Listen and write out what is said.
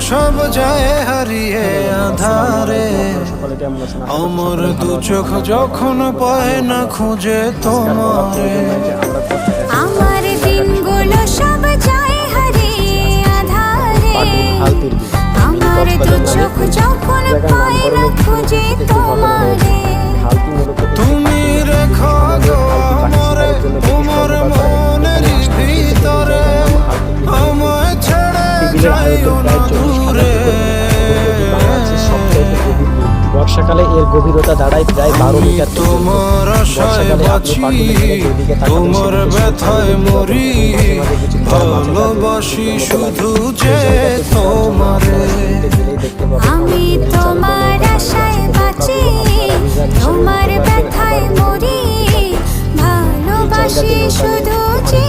সব যায় হারিয়ে আধারে। আমার দু চোখ যখন পায় না খুঁজে তোমারে। আমরা দিনগুলো সব যায় হারিয়ে আধারে। আমার দু চোখ যখন পায় না খুঁজে তোমারে। তুমি রেখো গো আমারে তোমার মনের ভিতরে। আমায় ছেড়ে যাইও না বর্ষাকালে এর গভীরতা দাঁড়ায় প্রায় বারো মিটার বর্ষাকালে আপনি পাখির তোমার ব্যথায় মরি ভালোবাসি শুধু যে তোমারে আমি তোমার আশায় বাঁচি তোমার ব্যথায় মরি ভালোবাসি শুধু যে